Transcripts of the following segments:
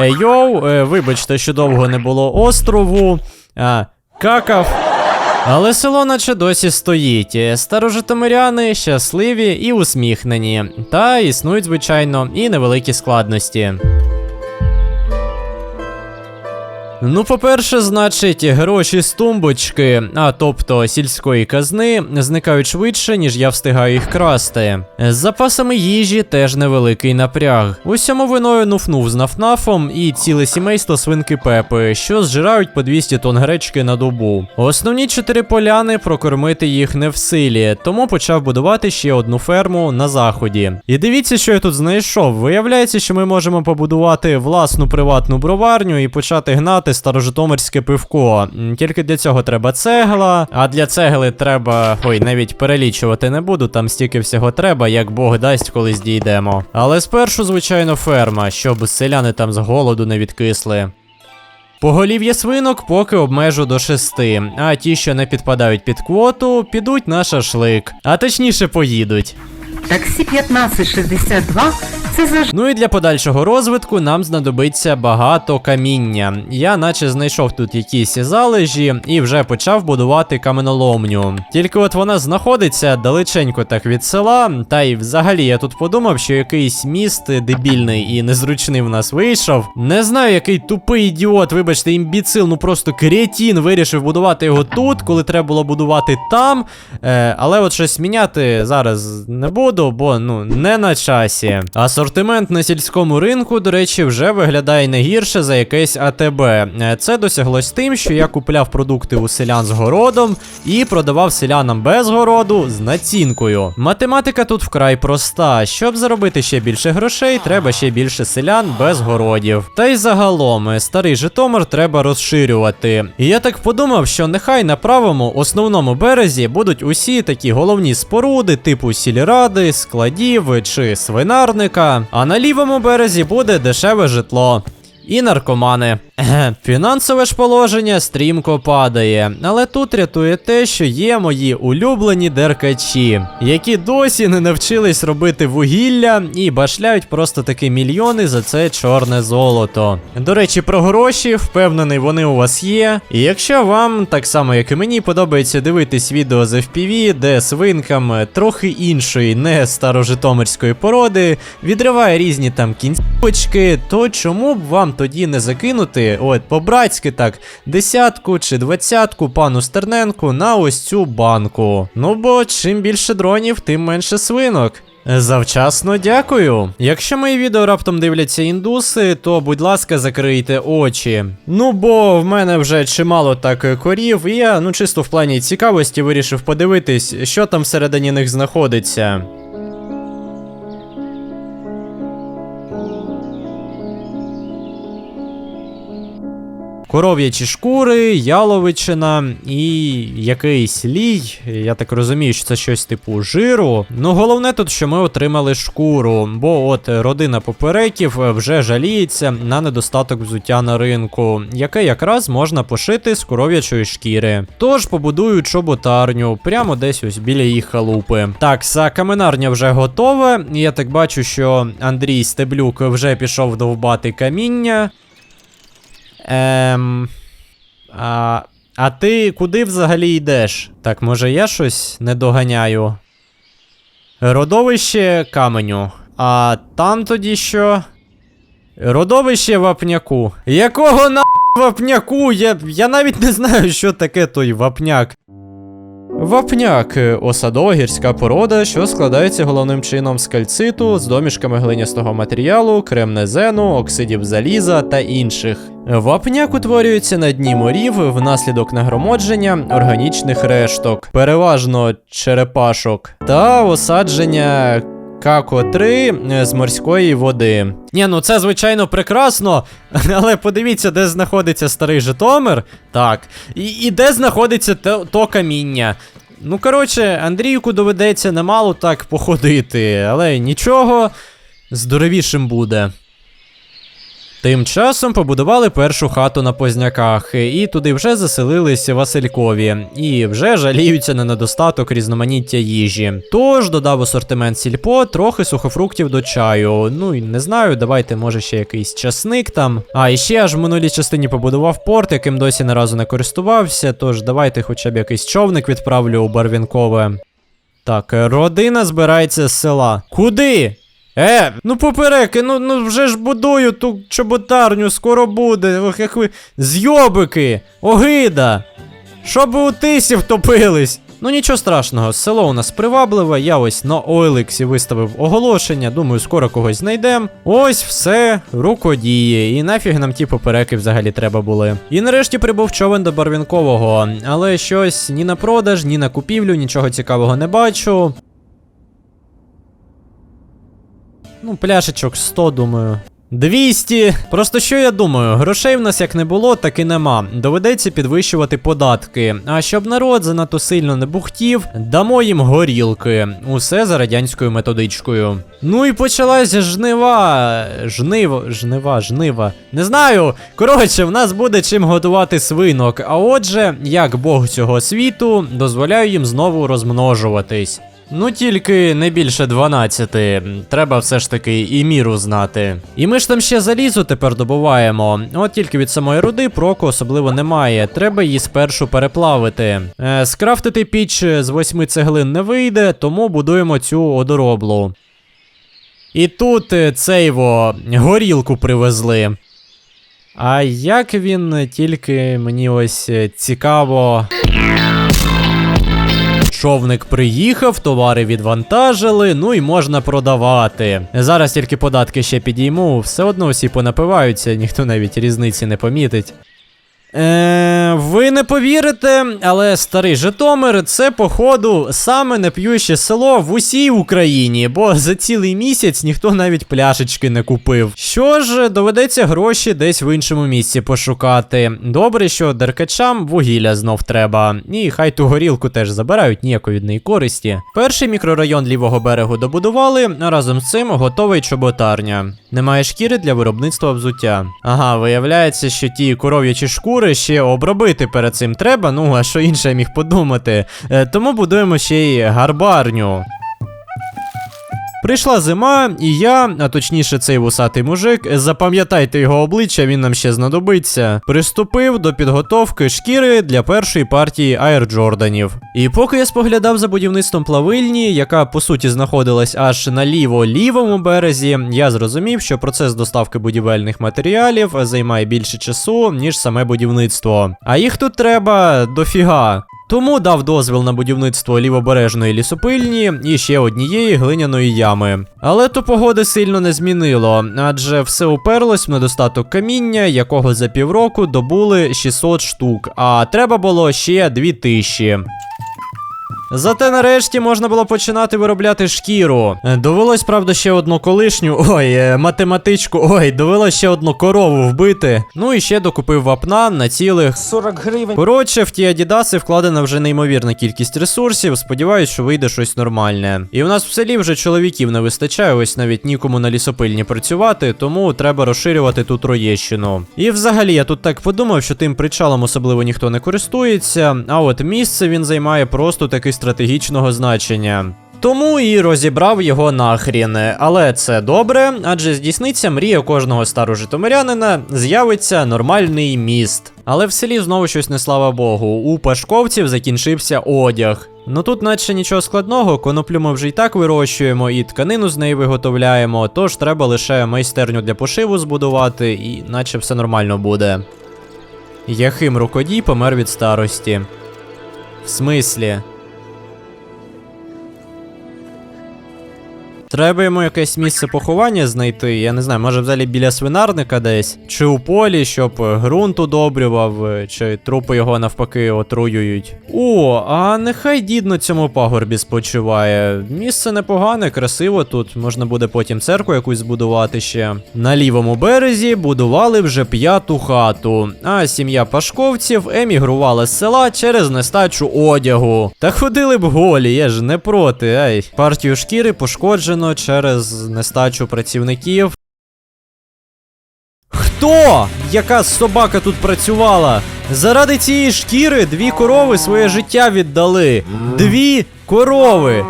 Е, йоу, е, вибачте, що довго не було острову. А, какав. Але село наче досі стоїть. Е, Старожитомиряни щасливі і усміхнені. Та існують, звичайно, і невеликі складності. Ну, по-перше, значить, гроші з тумбочки, а тобто сільської казни, зникають швидше, ніж я встигаю їх красти. З запасами їжі теж невеликий напряг. Усьому виною нуфнув з нафнафом і ціле сімейство свинки Пепи, що зжирають по 200 тонн гречки на добу. Основні чотири поляни прокормити їх не в силі, тому почав будувати ще одну ферму на заході. І дивіться, що я тут знайшов. Виявляється, що ми можемо побудувати власну приватну броварню і почати гнати старожитомирське пивко. Тільки для цього треба цегла, а для цегли треба. Ой, навіть перелічувати не буду, там стільки всього треба, як Бог дасть, колись дійдемо. Але спершу, звичайно, ферма, щоб селяни там з голоду не відкисли. Поголів'я свинок поки обмежу до шести, а ті, що не підпадають під квоту, підуть на шашлик, а точніше поїдуть. Таксі 1562 це за Ну і для подальшого розвитку нам знадобиться багато каміння. Я наче знайшов тут якісь залежі і вже почав будувати каменоломню. Тільки от вона знаходиться далеченько так від села, та й взагалі я тут подумав, що якийсь міст дебільний і незручний в нас вийшов. Не знаю, який тупий ідіот, вибачте, імбіцил, ну просто кретін вирішив будувати його тут, коли треба було будувати там. Е, але от щось міняти зараз не буду, бо ну не на часі. Асортимент на сільському ринку, до речі, вже виглядає не гірше за якесь АТБ. Е, Це досяглось тим, що я купляв продукти у селян з городом і продавав селянам без городу з націнкою. Математика тут вкрай проста. Щоб заробити ще більше грошей, треба ще більше селян без городів. Та й загалом, е, старий Житомир треба розширювати. І я так подумав, що нехай на правому основному березі будуть усі такі головні споруди, типу сільради, складів чи свинарника. А на лівому березі буде дешеве житло. І наркомани. Фінансове ж положення стрімко падає, але тут рятує те, що є мої улюблені деркачі, які досі не навчились робити вугілля і башляють просто таки мільйони за це чорне золото. До речі, про гроші, впевнений, вони у вас є. І якщо вам, так само як і мені, подобається дивитись відео з FPV, де свинкам трохи іншої, не старожитомирської породи, відриває різні там кінцівочки, то чому б вам тоді не закинути, от по-братськи так, десятку чи двадцятку пану Стерненку на ось цю банку. Ну бо чим більше дронів, тим менше свинок. Завчасно дякую. Якщо мої відео раптом дивляться індуси, то будь ласка, закрийте очі. Ну бо в мене вже чимало так корів, і я ну чисто в плані цікавості вирішив подивитись, що там всередині них знаходиться. Коров'ячі шкури, яловичина і якийсь лій. Я так розумію, що це щось типу жиру. Ну головне тут, що ми отримали шкуру, бо от родина попереків вже жаліється на недостаток взуття на ринку, яке якраз можна пошити з коров'ячої шкіри. Тож побудую чоботарню прямо десь ось біля їх халупи. Так, са каменарня вже готова. Я так бачу, що Андрій Стеблюк вже пішов довбати каміння. Ем. А, а ти куди взагалі йдеш? Так, може я щось не доганяю? Родовище каменю. А там тоді що? Родовище вапняку. Якого на вапняку? Я, я навіть не знаю, що таке той вапняк. Вапняк осадова гірська порода, що складається головним чином з кальциту, з домішками глинястого матеріалу, кремнезену, оксидів заліза та інших. Вапняк утворюється на дні морів внаслідок нагромодження органічних решток, переважно черепашок, та осадження Како-3 з морської води. Ні, ну це звичайно прекрасно, але подивіться, де знаходиться старий Житомир. Так. І, і де знаходиться то, то каміння. Ну, коротше, Андрійку доведеться немало так походити, але нічого, здоровішим буде. Тим часом побудували першу хату на позняках, і туди вже заселились Василькові, і вже жаліються на недостаток різноманіття їжі. Тож додав асортимент сільпо, трохи сухофруктів до чаю. Ну і не знаю, давайте може ще якийсь часник там. А і ще аж в минулій частині побудував порт, яким досі не разу не користувався. Тож давайте хоча б якийсь човник відправлю у Барвінкове. Так, е, родина збирається з села. Куди? Е, ну попереки, ну, ну вже ж будую ту чоботарню, скоро буде. Ох, як ви. Зйобики! Огида! Щоб у тисі втопились. Ну нічого страшного, село у нас привабливе, я ось на OLX виставив оголошення, думаю, скоро когось знайдем. Ось все, рукодіє, і нафіг нам ті попереки взагалі треба були. І нарешті прибув човен до Барвінкового, але щось ні на продаж, ні на купівлю, нічого цікавого не бачу. Ну, пляшечок 100, думаю. 200! Просто що я думаю, грошей в нас як не було, так і нема. Доведеться підвищувати податки. А щоб народ занадто сильно не бухтів, дамо їм горілки. Усе за радянською методичкою. Ну і почалася жнива. Жниво, жнива, жнива. Не знаю. Коротше, в нас буде чим готувати свинок. А отже, як Бог цього світу, дозволяю їм знову розмножуватись. Ну тільки не більше 12. Треба все ж таки і міру знати. І ми ж там ще залізо тепер добуваємо. От тільки від самої руди проку особливо немає. Треба її спершу переплавити. Е, скрафтити піч з восьми цеглин не вийде, тому будуємо цю одороблу. І тут е, цейво горілку привезли. А як він тільки мені ось е, цікаво. Човник приїхав, товари відвантажили, ну і можна продавати. Зараз тільки податки ще підійму, все одно всі понапиваються, ніхто навіть різниці не помітить. Е, ви не повірите, але старий Житомир це, походу, саме неп'юще село в усій Україні, бо за цілий місяць ніхто навіть пляшечки не купив. Що ж, доведеться гроші десь в іншому місці пошукати. Добре, що деркачам вугілля знов треба. І хай ту горілку теж забирають ніякої від неї користі. Перший мікрорайон лівого берегу добудували, а разом з цим готовий чоботарня. Немає шкіри для виробництва взуття. Ага, виявляється, що ті коров'ячі шкури ще обробити перед цим треба, ну а що інше я міг подумати. Е, тому будуємо ще й гарбарню. Прийшла зима, і я, а точніше цей вусатий мужик, запам'ятайте його обличчя, він нам ще знадобиться. Приступив до підготовки шкіри для першої партії Air Джорданів. І поки я споглядав за будівництвом плавильні, яка по суті знаходилась аж на ліво-лівому березі, я зрозумів, що процес доставки будівельних матеріалів займає більше часу, ніж саме будівництво. А їх тут треба дофіга. Тому дав дозвіл на будівництво лівобережної лісопильні і ще однієї глиняної ями. Але то погоди сильно не змінило, адже все уперлось в недостаток каміння, якого за півроку добули 600 штук, а треба було ще 2000. Зате нарешті можна було починати виробляти шкіру. Е, Довелось, правда, ще одну колишню. Ой, е, математичку. Ой, довелось ще одну корову вбити. Ну і ще докупив вапна на цілих 40 гривень. Коротше, в ті адідаси вкладена вже неймовірна кількість ресурсів. Сподіваюсь, що вийде щось нормальне. І у нас в селі вже чоловіків не вистачає, ось навіть нікому на лісопильні працювати, тому треба розширювати тут Троєщину. І взагалі я тут так подумав, що тим причалом особливо ніхто не користується, а от місце він займає просто таки стратегічного значення. Тому і розібрав його нахрін. Але це добре, адже здійсниться мрія кожного старожитомирянина, з'явиться нормальний міст. Але в селі знову щось не слава Богу. У пашковців закінчився одяг. Ну тут наче нічого складного, коноплю ми вже і так вирощуємо, і тканину з неї виготовляємо, тож треба лише майстерню для пошиву збудувати, і наче все нормально буде. Яхим рукодій помер від старості. В смислі? Треба йому якесь місце поховання знайти. Я не знаю, може взагалі біля свинарника десь, чи у полі, щоб ґрунт удобрював, е, чи трупи його навпаки отруюють. О, а нехай дід на цьому пагорбі спочиває. Місце непогане, красиво тут. Можна буде потім церкву якусь збудувати ще. На лівому березі будували вже п'яту хату, а сім'я пашковців емігрувала з села через нестачу одягу. Та ходили б голі, я ж не проти. Ей, партію шкіри пошкоджено через нестачу працівників. Хто? Яка собака тут працювала? Заради цієї шкіри дві корови своє життя віддали. Дві корови.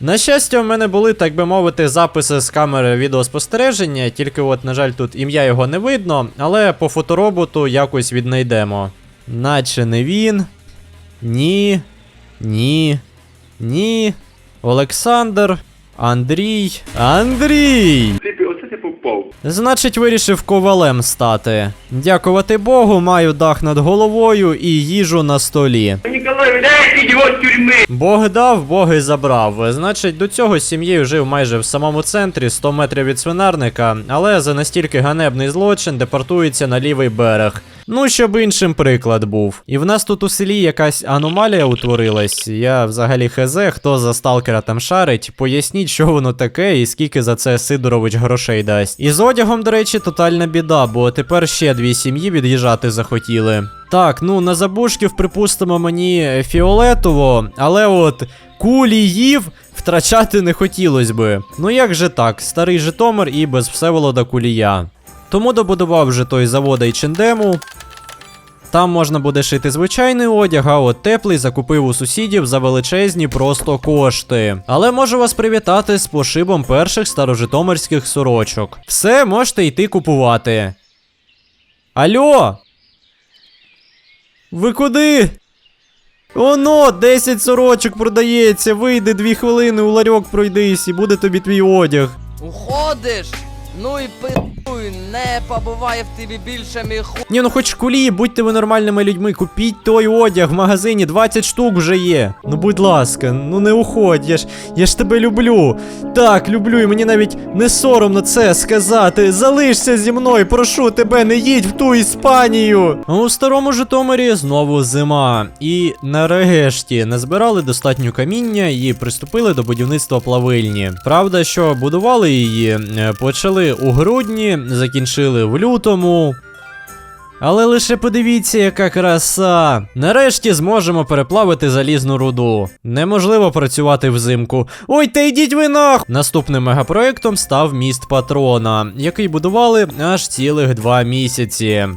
На щастя, в мене були, так би мовити, записи з камери відеоспостереження, тільки от, на жаль, тут ім'я його не видно, але по фотороботу якось віднайдемо. Наче не він. Ні. Ні. Ні. Олександр. Андрій. Андрій! Оце ти попав. Значить, вирішив ковалем стати. Дякувати Богу, маю дах над головою і їжу на столі. Ніколай, дай ідіот тюрми! Бог дав, Бог і забрав. Значить, до цього з сім'єю жив майже в самому центрі, 100 метрів від свинарника, але за настільки ганебний злочин депортується на лівий берег. Ну, щоб іншим приклад був. І в нас тут у селі якась аномалія утворилась. Я взагалі хезе, хто за сталкера там шарить. Поясніть, що воно таке і скільки за це Сидорович грошей дасть. І з одягом, до речі, тотальна біда, бо тепер ще дві сім'ї від'їжджати захотіли. Так, ну на забушків, припустимо, мені фіолетово, але от куліїв втрачати не хотілося би. Ну як же так, старий Житомир і без Всеволода Кулія. Тому добудував вже той завод H&M. Там можна буде шити звичайний одяг, а от теплий закупив у сусідів за величезні просто кошти. Але можу вас привітати з пошибом перших старожитомирських сорочок. Все можете йти купувати. Алло! Ви куди? Оно, 10 сорочок продається, вийди дві хвилини у ларьок пройдись і буде тобі твій одяг. Уходиш? Ну і питуй, не побуває в тобі більше мій ху... Ні, ну хоч кулі, будьте ви нормальними людьми, купіть той одяг в магазині, 20 штук вже є. Ну будь ласка, ну не уходь, я ж я ж тебе люблю. Так, люблю, і мені навіть не соромно це сказати. Залишся зі мною, прошу тебе, не їдь в ту Іспанію. У старому Житомирі знову зима. І нарешті назбирали достатньо каміння і приступили до будівництва плавильні. Правда, що будували її, е, почали у грудні, закінчили в лютому. Але лише подивіться, яка краса. Нарешті зможемо переплавити залізну руду. Неможливо працювати взимку. Ой, та йдіть ви нах! Наступним мегапроектом став міст патрона, який будували аж цілих два місяці.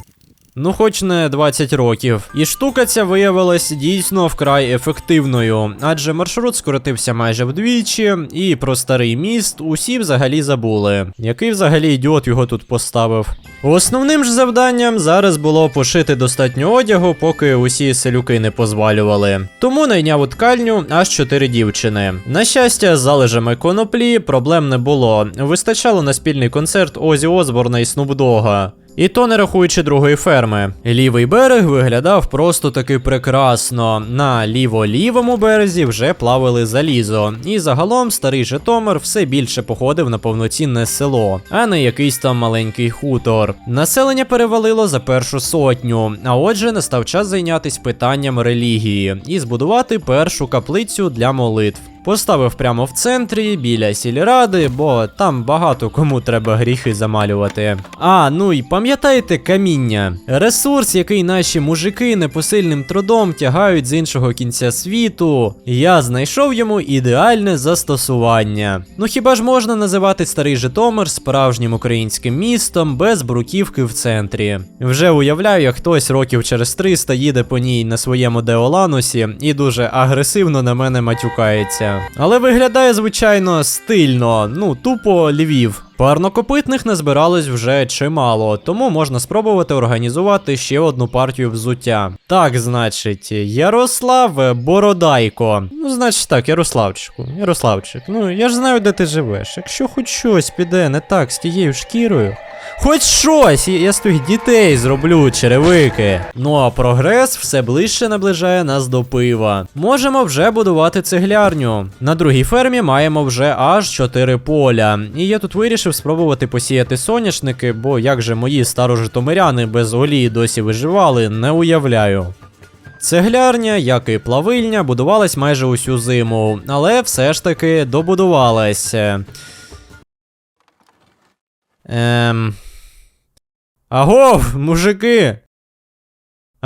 Ну, хоч не 20 років. І штука ця виявилась дійсно вкрай ефективною, адже маршрут скоротився майже вдвічі, і про старий міст усі взагалі забули. Який взагалі ідіот його тут поставив? Основним ж завданням зараз було пошити достатньо одягу, поки усі селюки не позвалювали. Тому найняв у ткальню аж чотири дівчини. На щастя, з залежами коноплі проблем не було. Вистачало на спільний концерт Озі Осборна і Снупдога. І то не рахуючи другої ферми. Лівий берег виглядав просто таки прекрасно. На ліво-лівому березі вже плавили залізо. І загалом старий Житомир все більше походив на повноцінне село, а не якийсь там маленький хутор. Населення перевалило за першу сотню. А отже, настав час зайнятися питанням релігії і збудувати першу каплицю для молитв. Поставив прямо в центрі, біля сільради, бо там багато кому треба гріхи замалювати. А, ну і пам'ятаєте каміння? Ресурс, який наші мужики непосильним трудом тягають з іншого кінця світу. Я знайшов йому ідеальне застосування. Ну хіба ж можна називати старий Житомир справжнім українським містом без бруківки в центрі? Вже уявляю, як хтось років через 300 їде по ній на своєму Деоланусі і дуже агресивно на мене матюкається. Але виглядає, звичайно, стильно, ну, тупо Львів. Парнокопитних назбиралось вже чимало, тому можна спробувати організувати ще одну партію взуття. Так, значить, Ярослав Бородайко. Ну, значить так, Ярославчику, Ярославчик, ну я ж знаю, де ти живеш. Якщо хоч щось піде не так з тією шкірою. Хоч щось, я з твоїх дітей зроблю черевики. Ну а прогрес все ближче наближає нас до пива. Можемо вже будувати цеглярню. На другій фермі маємо вже аж 4 поля. І я тут вирішив спробувати посіяти соняшники, бо як же мої старожитомиряни без олії досі виживали, не уявляю. Цеглярня, як і плавильня, будувалась майже усю зиму, але все ж таки добудувалась. Ем. Агов, мужики!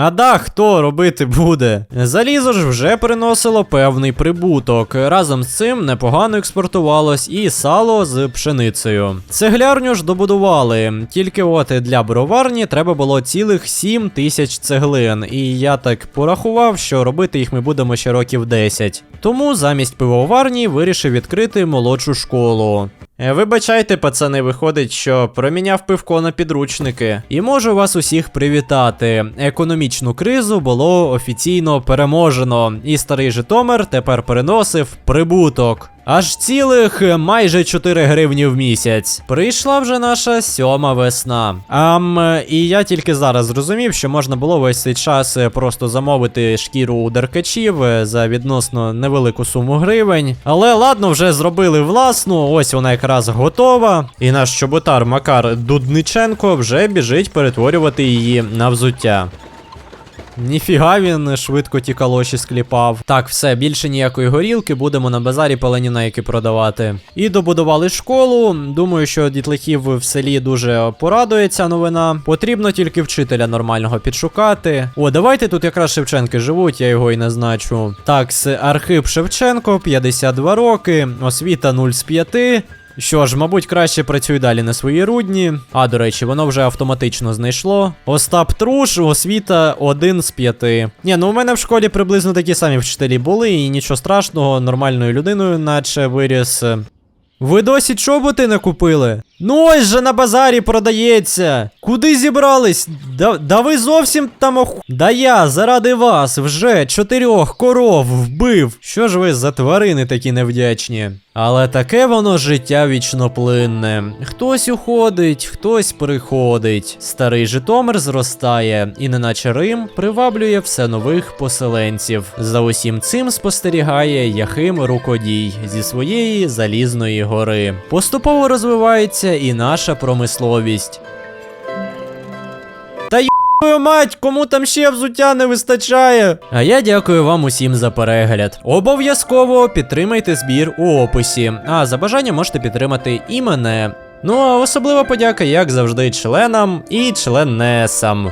А да, хто робити буде? Залізо ж вже приносило певний прибуток. Разом з цим непогано експортувалось і сало з пшеницею. Цеглярню ж добудували, тільки от для броварні треба було цілих 7 тисяч цеглин, і я так порахував, що робити їх ми будемо ще років 10. Тому замість пивоварні вирішив відкрити молодшу школу. Е, Вибачайте, пацани, виходить, що проміняв пивко на підручники. І можу вас усіх привітати. Економічну кризу було офіційно переможено, і старий Житомир тепер переносив прибуток. Аж цілих е, майже 4 гривні в місяць. Прийшла вже наша сьома весна. Ам, е, і я тільки зараз зрозумів, що можна було весь цей час е, просто замовити шкіру у деркачів за відносно невелику суму гривень. Але ладно, вже зробили власну, ось вона якраз готова. І наш чоботар Макар Дудниченко вже біжить перетворювати її на взуття. Ніфіга він швидко ті калоші скліпав. Так, все, більше ніякої горілки, будемо на базарі палені найки продавати. І добудували школу. Думаю, що дітлахів в селі дуже порадує ця новина. Потрібно тільки вчителя нормального підшукати. О, давайте тут якраз Шевченки живуть, я його і назначу. Так, Архип Шевченко, 52 роки, освіта 0 з 5. Що ж, мабуть, краще працюй далі на своїй рудні. А, до речі, воно вже автоматично знайшло. Остап Труш, освіта 1 з 5. Ні, ну у мене в школі приблизно такі самі вчителі були, і нічого страшного, нормальною людиною, наче виріс. Ви досі чоботи не купили? Ну ось же на базарі продається. Куди зібрались? Да, да ви зовсім там оху... Да я заради вас вже чотирьох коров вбив. Що ж ви за тварини такі невдячні? Але таке воно життя вічноплинне. Хтось уходить, хтось приходить. Старий Житомир зростає, і неначе Рим приваблює все нових поселенців. За усім цим спостерігає Яхим Рукодій зі своєї залізної гори. Поступово розвивається і наша промисловість. Та Твою мать, кому там ще взуття не вистачає. А я дякую вам усім за перегляд. Обов'язково підтримайте збір у описі. А за бажання можете підтримати і мене. Ну а особлива подяка, як завжди, членам і членесам.